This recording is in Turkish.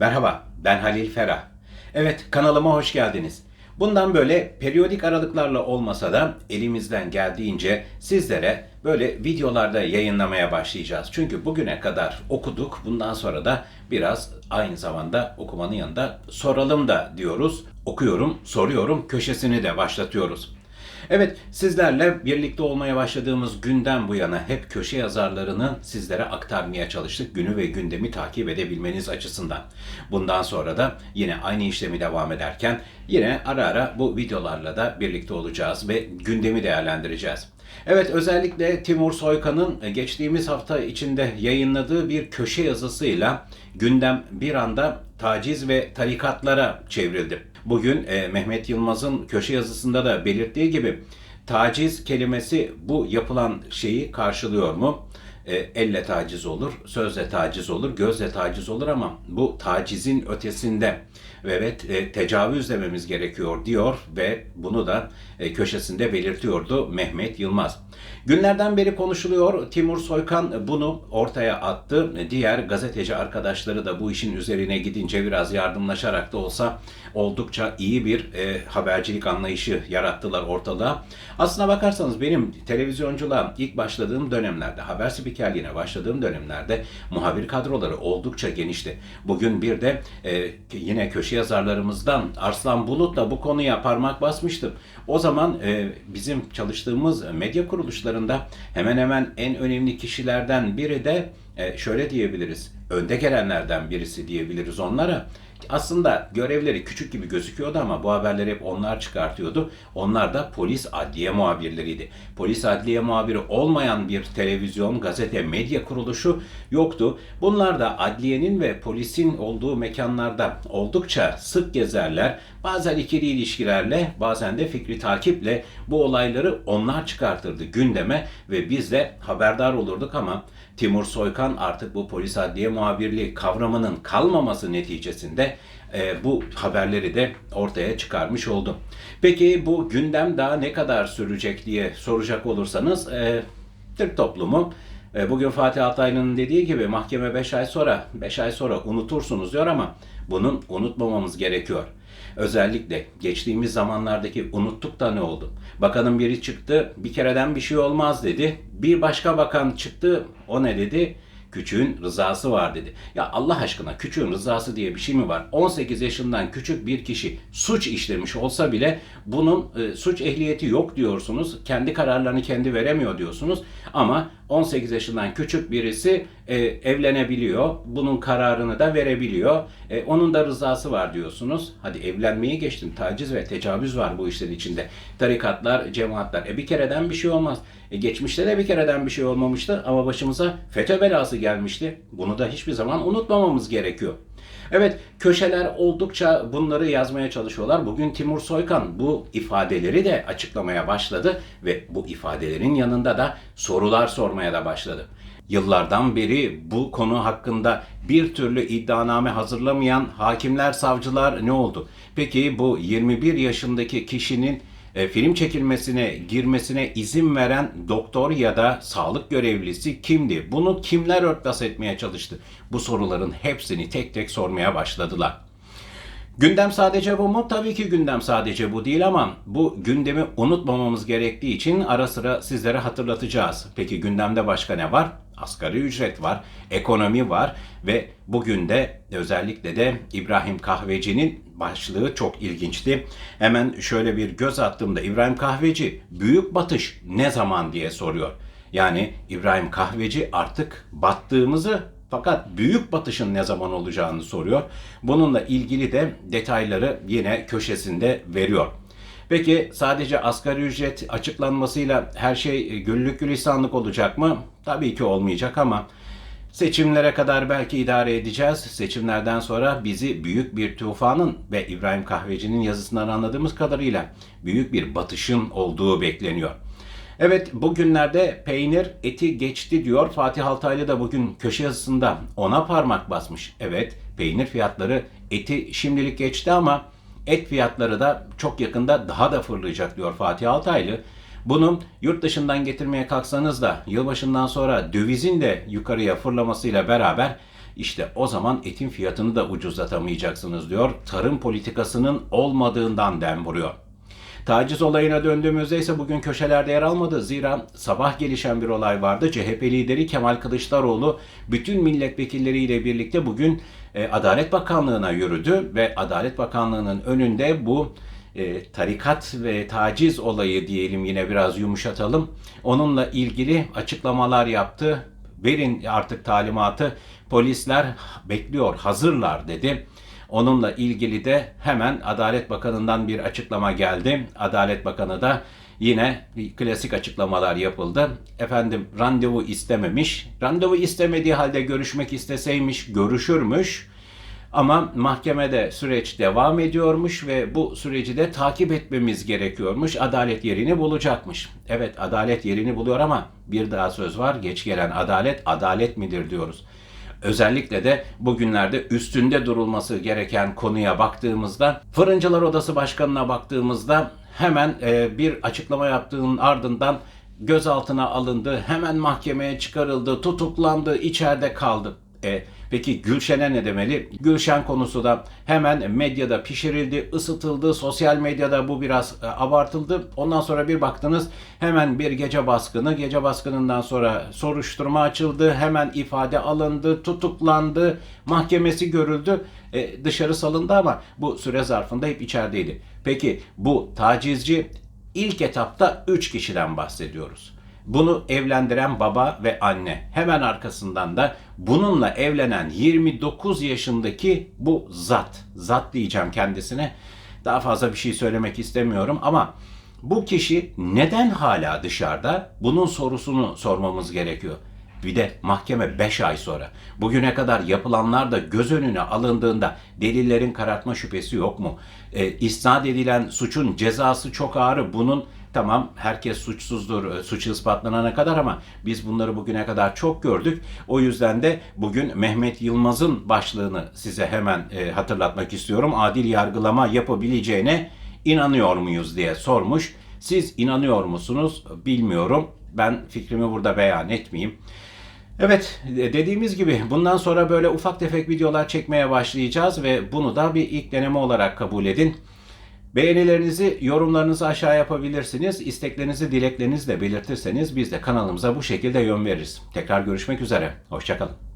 Merhaba, ben Halil Ferah. Evet, kanalıma hoş geldiniz. Bundan böyle periyodik aralıklarla olmasa da elimizden geldiğince sizlere böyle videolarda yayınlamaya başlayacağız. Çünkü bugüne kadar okuduk, bundan sonra da biraz aynı zamanda okumanın yanında soralım da diyoruz. Okuyorum, soruyorum köşesini de başlatıyoruz. Evet, sizlerle birlikte olmaya başladığımız günden bu yana hep köşe yazarlarını sizlere aktarmaya çalıştık. Günü ve gündemi takip edebilmeniz açısından. Bundan sonra da yine aynı işlemi devam ederken yine ara ara bu videolarla da birlikte olacağız ve gündemi değerlendireceğiz. Evet özellikle Timur Soykan'ın geçtiğimiz hafta içinde yayınladığı bir köşe yazısıyla gündem bir anda taciz ve tarikatlara çevrildi. Bugün e, Mehmet Yılmaz'ın köşe yazısında da belirttiği gibi taciz kelimesi bu yapılan şeyi karşılıyor mu? E, elle taciz olur, sözle taciz olur, gözle taciz olur ama bu tacizin ötesinde ve evet e, tecavüz dememiz gerekiyor diyor ve bunu da e, köşesinde belirtiyordu Mehmet Yılmaz. Günlerden beri konuşuluyor. Timur Soykan bunu ortaya attı. Diğer gazeteci arkadaşları da bu işin üzerine gidince biraz yardımlaşarak da olsa oldukça iyi bir e, habercilik anlayışı yarattılar ortalığa. Aslına bakarsanız benim televizyonculuğa ilk başladığım dönemlerde, haber spikerliğine başladığım dönemlerde muhabir kadroları oldukça genişti. Bugün bir de e, yine köşe yazarlarımızdan Arslan Bulut'la bu konuya parmak basmıştım. O zaman e, bizim çalıştığımız medya kuruluşlarında hemen hemen en önemli kişilerden biri de e, şöyle diyebiliriz. Önde gelenlerden birisi diyebiliriz onlara. Aslında görevleri küçük gibi gözüküyordu ama bu haberleri hep onlar çıkartıyordu. Onlar da polis adliye muhabirleriydi. Polis adliye muhabiri olmayan bir televizyon, gazete, medya kuruluşu yoktu. Bunlar da adliyenin ve polisin olduğu mekanlarda oldukça sık gezerler. Bazen ikili ilişkilerle, bazen de fikri takiple bu olayları onlar çıkartırdı gündeme ve biz de haberdar olurduk ama Timur Soykan artık bu polis adliye muhabirliği kavramının kalmaması neticesinde e, bu haberleri de ortaya çıkarmış oldu. Peki bu gündem daha ne kadar sürecek diye soracak olursanız e, Türk toplumu e, bugün Fatih Altaylı'nın dediği gibi mahkeme 5 ay sonra 5 ay sonra unutursunuz diyor ama bunun unutmamamız gerekiyor. Özellikle geçtiğimiz zamanlardaki unuttuk da ne oldu? Bakanın biri çıktı, bir kereden bir şey olmaz dedi. Bir başka bakan çıktı, o ne dedi? Küçüğün rızası var dedi. Ya Allah aşkına küçüğün rızası diye bir şey mi var? 18 yaşından küçük bir kişi suç işlemiş olsa bile bunun e, suç ehliyeti yok diyorsunuz. Kendi kararlarını kendi veremiyor diyorsunuz. Ama 18 yaşından küçük birisi e, evlenebiliyor. Bunun kararını da verebiliyor. E, onun da rızası var diyorsunuz. Hadi evlenmeyi geçtim. Taciz ve tecavüz var bu işlerin içinde. Tarikatlar, cemaatler. E bir kereden bir şey olmaz. E, geçmişte de bir kereden bir şey olmamıştı ama başımıza FETÖ belası gelmişti. Bunu da hiçbir zaman unutmamamız gerekiyor. Evet, köşeler oldukça bunları yazmaya çalışıyorlar. Bugün Timur Soykan bu ifadeleri de açıklamaya başladı ve bu ifadelerin yanında da sorular sormaya da başladı. Yıllardan beri bu konu hakkında bir türlü iddianame hazırlamayan hakimler, savcılar ne oldu? Peki bu 21 yaşındaki kişinin e, film çekilmesine girmesine izin veren doktor ya da sağlık görevlisi kimdi? Bunu kimler örtbas etmeye çalıştı? Bu soruların hepsini tek tek sormaya başladılar. Gündem sadece bu mu? Tabii ki gündem sadece bu değil ama bu gündemi unutmamamız gerektiği için ara sıra sizlere hatırlatacağız. Peki gündemde başka ne var? Asgari ücret var, ekonomi var ve bugün de özellikle de İbrahim Kahveci'nin başlığı çok ilginçti. Hemen şöyle bir göz attığımda İbrahim Kahveci büyük batış ne zaman diye soruyor. Yani İbrahim Kahveci artık battığımızı fakat büyük batışın ne zaman olacağını soruyor. Bununla ilgili de detayları yine köşesinde veriyor. Peki sadece asgari ücret açıklanmasıyla her şey güllük gülistanlık olacak mı? Tabii ki olmayacak ama seçimlere kadar belki idare edeceğiz. Seçimlerden sonra bizi büyük bir tufanın ve İbrahim Kahveci'nin yazısından anladığımız kadarıyla büyük bir batışın olduğu bekleniyor. Evet bugünlerde peynir eti geçti diyor. Fatih Altaylı da bugün köşe yazısında ona parmak basmış. Evet peynir fiyatları eti şimdilik geçti ama et fiyatları da çok yakında daha da fırlayacak diyor Fatih Altaylı. Bunu yurt dışından getirmeye kalksanız da yılbaşından sonra dövizin de yukarıya fırlamasıyla beraber İşte o zaman etin fiyatını da ucuzlatamayacaksınız diyor. Tarım politikasının olmadığından dem vuruyor. Taciz olayına döndüğümüzde ise bugün köşelerde yer almadı. Zira sabah gelişen bir olay vardı. CHP lideri Kemal Kılıçdaroğlu bütün milletvekilleriyle birlikte bugün e, Adalet Bakanlığı'na yürüdü ve Adalet Bakanlığı'nın önünde bu e, tarikat ve taciz olayı diyelim yine biraz yumuşatalım. Onunla ilgili açıklamalar yaptı. Verin artık talimatı. Polisler bekliyor, hazırlar dedi. Onunla ilgili de hemen Adalet Bakanı'ndan bir açıklama geldi. Adalet Bakanı da yine klasik açıklamalar yapıldı. Efendim randevu istememiş. Randevu istemediği halde görüşmek isteseymiş görüşürmüş. Ama mahkemede süreç devam ediyormuş ve bu süreci de takip etmemiz gerekiyormuş. Adalet yerini bulacakmış. Evet adalet yerini buluyor ama bir daha söz var. Geç gelen adalet adalet midir diyoruz. Özellikle de bugünlerde üstünde durulması gereken konuya baktığımızda, Fırıncılar Odası Başkanı'na baktığımızda hemen e, bir açıklama yaptığının ardından gözaltına alındı, hemen mahkemeye çıkarıldı, tutuklandı, içeride kaldı. E, peki Gülşen'e ne demeli? Gülşen konusu da hemen medyada pişirildi, ısıtıldı, sosyal medyada bu biraz e, abartıldı. Ondan sonra bir baktınız hemen bir gece baskını, gece baskınından sonra soruşturma açıldı, hemen ifade alındı, tutuklandı, mahkemesi görüldü, e, dışarı salındı ama bu süre zarfında hep içerideydi. Peki bu tacizci ilk etapta 3 kişiden bahsediyoruz. Bunu evlendiren baba ve anne. Hemen arkasından da bununla evlenen 29 yaşındaki bu zat. Zat diyeceğim kendisine. Daha fazla bir şey söylemek istemiyorum ama bu kişi neden hala dışarıda? Bunun sorusunu sormamız gerekiyor. Bir de mahkeme 5 ay sonra. Bugüne kadar yapılanlar da göz önüne alındığında delillerin karartma şüphesi yok mu? E, isnat edilen suçun cezası çok ağır. Bunun tamam herkes suçsuzdur, e, suçu ispatlanana kadar ama biz bunları bugüne kadar çok gördük. O yüzden de bugün Mehmet Yılmaz'ın başlığını size hemen e, hatırlatmak istiyorum. Adil yargılama yapabileceğine inanıyor muyuz diye sormuş. Siz inanıyor musunuz bilmiyorum. Ben fikrimi burada beyan etmeyeyim. Evet dediğimiz gibi bundan sonra böyle ufak tefek videolar çekmeye başlayacağız ve bunu da bir ilk deneme olarak kabul edin. Beğenilerinizi, yorumlarınızı aşağı yapabilirsiniz. İsteklerinizi, dileklerinizi de belirtirseniz biz de kanalımıza bu şekilde yön veririz. Tekrar görüşmek üzere. Hoşçakalın.